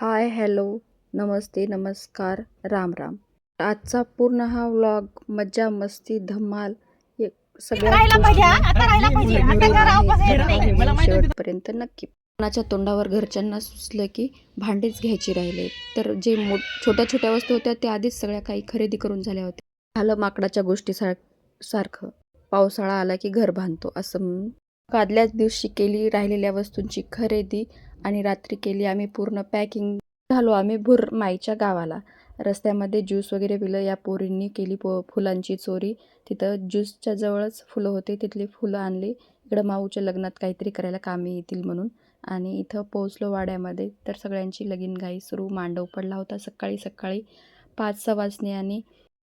Hi hello नमस्ते नमस्कार राम राम. आजचा पूर्ण हा व्लॉग मज्जा मस्ती धमाल. शेवटपर्यंत नक्की. कोणाच्या तोंडावर घरच्यांना सुचलं की भांडेच घ्यायची राहिले. तर जे मो छोट्या छोट्या वस्तू होत्या त्या आधीच सगळ्या काही खरेदी करून झाल्या होत्या. झालं माकडाच्या गोष्टी सार सारखं. पावसाळा आला की घर बांधतो असं आदल्याच दिवशी केली राहिलेल्या वस्तूंची खरेदी आणि रात्री केली आम्ही पूर्ण पॅकिंग. झालो आम्ही भुरमाईच्या गावाला. रस्त्यामध्ये ज्यूस वगैरे पिलं. या पोरींनी केली पो फुलांची चोरी. तिथं ज्यूसच्या जवळच फुलं होते. तिथली फुलं आणली. इकडं माऊच्या लग्नात काहीतरी करायला कामी येतील म्हणून. आणि इथं पोहोचलो वाड्यामध्ये. तर सगळ्यांची लगीनघाई सुरू. मांडव पडला होता सकाळी सकाळी. पाच सवासणी आणि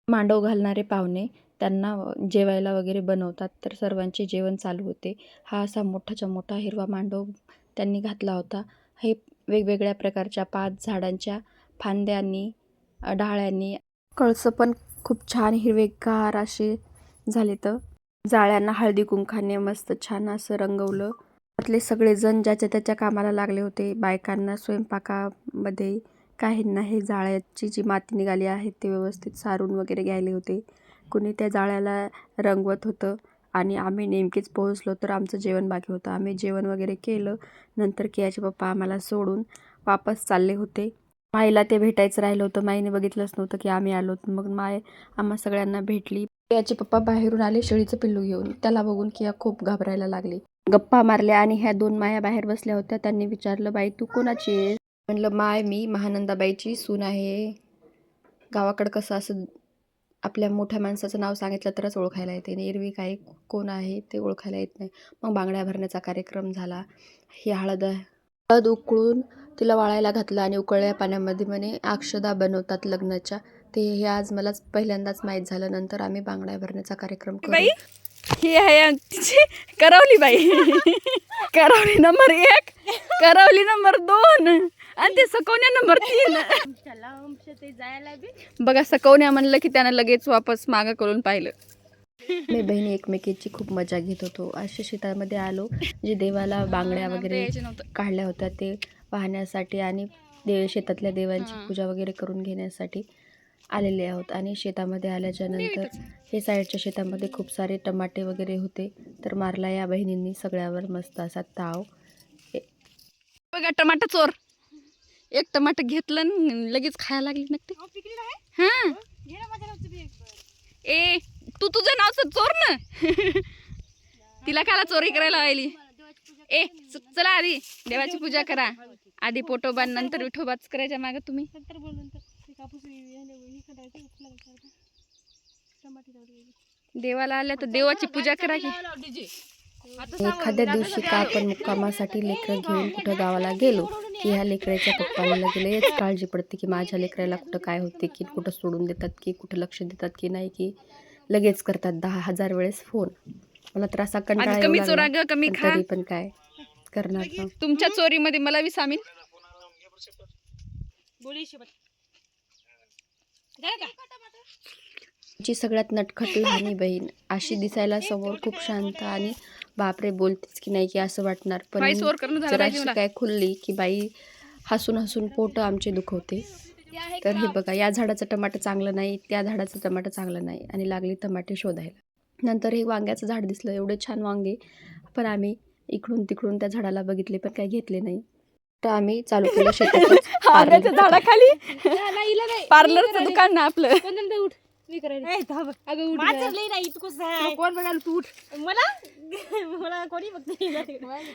मांडव घालणारे पाहुणे त्यांना जेवायला वगैरे बनवतात. तर सर्वांचे जेवण चालू होते. हा असा मोठाच्या मोठा हिरवा मांडव त्यांनी घातला होता. हे वेगवेगळ्या प्रकारच्या पाच झाडांच्या फांद्यांनी अ, डाळ्यांनी कळसं पण खूप छान हिरवेगार असे झाले तर जाळ्यांना हळदी कुंखाने मस्त छान असं रंगवलं. त्यातले सगळेजण ज्याच्या त्याच्या कामाला लागले होते. बायकांना स्वयंपाकामध्ये काहींना हे जाळ्याची जी माती निघाली आहे ते व्यवस्थित सारून वगैरे घ्यायले होते. कुणी त्या जाळ्याला रंगवत होतं आणि आम्ही नेमकेच पोहोचलो तर आमचं जेवण बाकी होतं. आम्ही जेवण वगैरे केलं. नंतर कियाचे पप्पा आम्हाला सोडून वापस चालले होते. माईला ते भेटायचं राहिलं होतं. माईने बघितलंच नव्हतं की आम्ही आलो. मग माय आम्हा सगळ्यांना भेटली. कियाचे पप्पा बाहेरून आले शेळीचं पिल्लू घेऊन. त्याला बघून किया खूप घाबरायला लागली. गप्पा मारल्या आणि ह्या दोन माया बाहेर बसल्या होत्या. त्यांनी विचारलं बाई तू कोणाची आहे म्हणलं माय मी महानंदाबाईची सून आहे. गावाकडं कसं असं आपल्या मोठ्या माणसाचं नाव सांगितलं तरच ओळखायला येते. आणि एरवी काय कोण आहे ते ओळखायला येत नाही. मग बांगड्या भरण्याचा कार्यक्रम झाला. ही हळद हळद उकळून तिला वाळायला घातलं आणि उकळल्या पाण्यामध्ये म्हणे अक्षदा बनवतात लग्नाच्या. ते हे आज मलाच पहिल्यांदाच माहीत झालं. नंतर आम्ही बांगड्या भरण्याचा कार्यक्रम करू. बाई ही आहे तिची करवली बाई. करवली नंबर एक. करवली नंबर दोन. आणि ते सकवण्या नंबर तीन बघा सकवण्या म्हणलं की त्यानं लगेच वापस मागं करून पाहिलं. मी बहिणी एकमेकीची खूप मजा घेत होतो. अशा शेतामध्ये आलो जे देवाला बांगड्या वगैरे. काढल्या होत्या ते पाहण्यासाठी आणि देव शेतातल्या देवांची. पूजा वगैरे करून घेण्यासाठी आलेले आहोत. आणि शेतामध्ये आल्याच्यानंतर हे साईडच्या शेतामध्ये खूप सारे टमाटे वगैरे होते. तर मारला या बहिणींनी सगळ्यावर मस्त असा ताव. बघा टमाटर चोर. एक टमाटर घेतलं आणि लगेच खायला लागली नक्की हा. ए तू तुझं नावचं चोर ना. तिला खायला चोरी करायला व्हायली ए चला आधी देवाची पूजा करा. आधी पोटोबा नंतर विठोबाच करायच्या मागे तुम्ही. देवाला आल्या तर देवाची पूजा करा की. एखाद्या दिवशी का आपण मुक्कामासाठी लेकरं घेऊन कुठं गावाला गेलो की ह्या लेकराच्या पप्पाला लगेच काळजी पडते की माझ्या लेकराला कुठं काय होते की कुठं सोडून देतात की कुठं लक्ष देतात की नाही की लगेच करतात. दहा हजार वेळेस फोन. मला तर असा कंटाळा कमी लागला. चोरा ग कमी पण खा. तरी पण काय करणार ना तुमच्या चोरीमध्ये मला बी सामील जी सगळ्यात नटखट लहानी बहीण अशी दिसायला समोर खूप शांत आणि बापरे बोलतेच की नाही की असं वाटणार. पण. काय खुलली की बाई हसून हसून पोट आमचे दुखवते. तर हे बघा या झाडाचं टमाटर चांगलं नाही त्या झाडाचं टमाटर चांगलं नाही आणि लागली टमाटे शोधायला. नंतर हे वांग्याचं झाड दिसलं एवढे छान वांगे. पण आम्ही इकडून तिकडून त्या झाडाला बघितले पण काही घेतले नाही. तर आम्ही चालू केलं काम. झाडाखाली. पार्लरचं दुकान ना आपलं.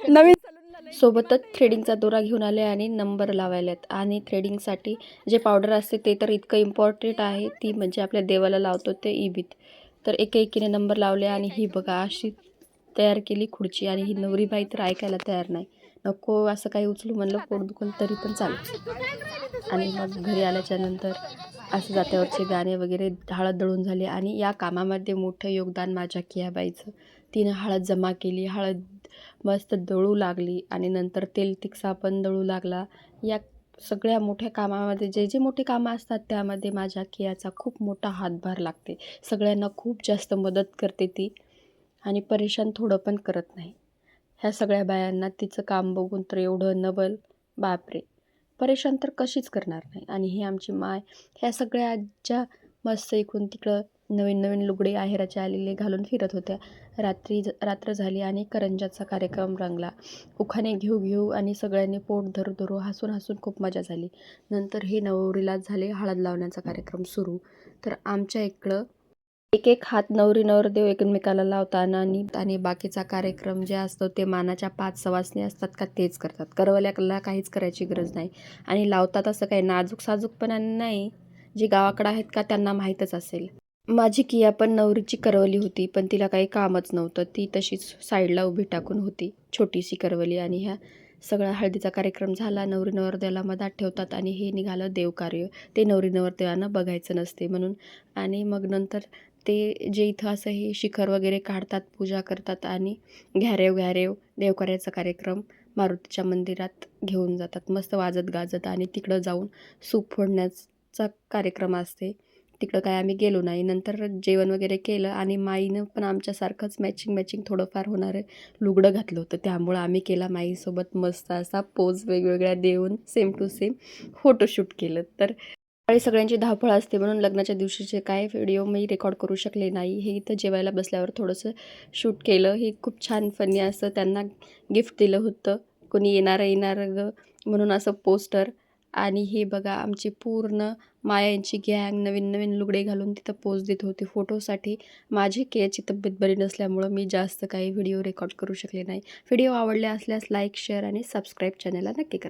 नवीन सोबतच थ्रेडिंगचा दोरा घेऊन आले आणि नंबर लावायलात. आणि थ्रेडिंगसाठी जे पावडर असते ते तर इतकं इम्पॉर्टंट आहे. ती म्हणजे आपल्या देवाला लावतो ते इबीत तर एका एकीने नंबर लावले आणि ही बघा अशी तयार केली खुर्ची आणि ही नवरी बाई तर ऐकायला तयार नाही. नको असं काही उचलू म्हणलं पोट दुखल तरी पण चालेल. आणि मग घरी आल्याच्यानंतर असं जात्यावरचे गाणे वगैरे हळद दळून झाले आणि या कामामध्ये मोठं योगदान माझ्या कियाबाईचं. तिनं हळद जमा केली हळद मस्त दळू लागली आणि नंतर तेल तिकसा पण दळू लागला. या सगळ्या मोठ्या कामामध्ये जे जे मोठे कामं असतात त्यामध्ये माझ्या कियाचा खूप मोठा हातभार लागते. सगळ्यांना खूप जास्त मदत करते ती आणि परेशान थोडं पण करत नाही. ह्या सगळ्या बायांना तिचं काम बघून तर एवढं नवल. बापरे. परेशान तर कशीच करणार नाही. आणि ही आमची माय ह्या सगळ्या आज्या मस्त इकून तिकडं नवीन नवीन लुगडे आहेराचे आलेले घालून फिरत होत्या. रात्री रात्र झाली आणि करंजाचा कार्यक्रम रंगला. उखाणे घेऊ घेऊ आणि सगळ्यांनी पोट धरू धरू हसून हसून खूप मजा झाली. नंतर हे नवरीला झाले हळद लावण्याचा कार्यक्रम सुरू. तर आमच्या इकडं एक एक हात नवरी नवरदेव एकमेकाला लावताना आणि आणि बाकीचा कार्यक्रम जे असतो ते मानाच्या पाच सवासणी असतात का तेच करतात. करवल्याला काहीच करायची गरज नाही. आणि लावतात असं काही नाजूक साजूकपणाने नाही जी गावाकडं आहेत का त्यांना माहीतच असेल. माझी किया पण नवरीची करवली होती पण तिला काही कामच नव्हतं. ती तशीच साईडला उभी टाकून होती. छोटीशी करवली आणि ह्या सगळा हळदीचा कार्यक्रम झाला. नवरी नवरदेवाला मधात ठेवतात आणि हे निघालं देवकार्य. ते नवरी नवरदेवानं बघायचं नसते म्हणून आणि मग नंतर ते जे इथं असं हे शिखर वगैरे काढतात पूजा करतात आणि घ्यारेव घ्यारेव देवकार्याचा कार्यक्रम मारुतीच्या मंदिरात घेऊन जातात. मस्त वाजत गाजत आणि तिकडं जाऊन सूप फोडण्याचा कार्यक्रम असते. तिकडं काय आम्ही गेलो नाही. नंतर जेवण वगैरे केलं आणि माईनं पण आमच्यासारखंच मॅचिंग मॅचिंग थोडंफार होणारं लुगडं घातलं होतं. त्यामुळं आम्ही केला माईसोबत मस्त असा पोज वेगवेगळ्या देऊन सेम टू सेम फोटोशूट केलं. तर सकाळी सगळ्यांची धावपळ असते म्हणून लग्नाच्या दिवशीचे काय व्हिडिओ मी रेकॉर्ड करू शकले नाही. हे इथं जेवायला बसल्यावर थोडंसं शूट केलं. हे खूप छान फनी असं त्यांना गिफ्ट दिलं होतं. कोणी येणारं येणारं ग म्हणून असं पोस्टर आणि हे बघा आमची पूर्ण मायांची गँग नवीन नवीन लुगडे घालून तिथं पोज देत होती. फोटोसाठी माझी केची तब्येत बरी नसल्यामुळं मी जास्त काही व्हिडिओ रेकॉर्ड करू शकले नाही. व्हिडिओ आवडले असल्यास लाईक शेअर आणि सबस्क्राईब चॅनलला नक्की करा.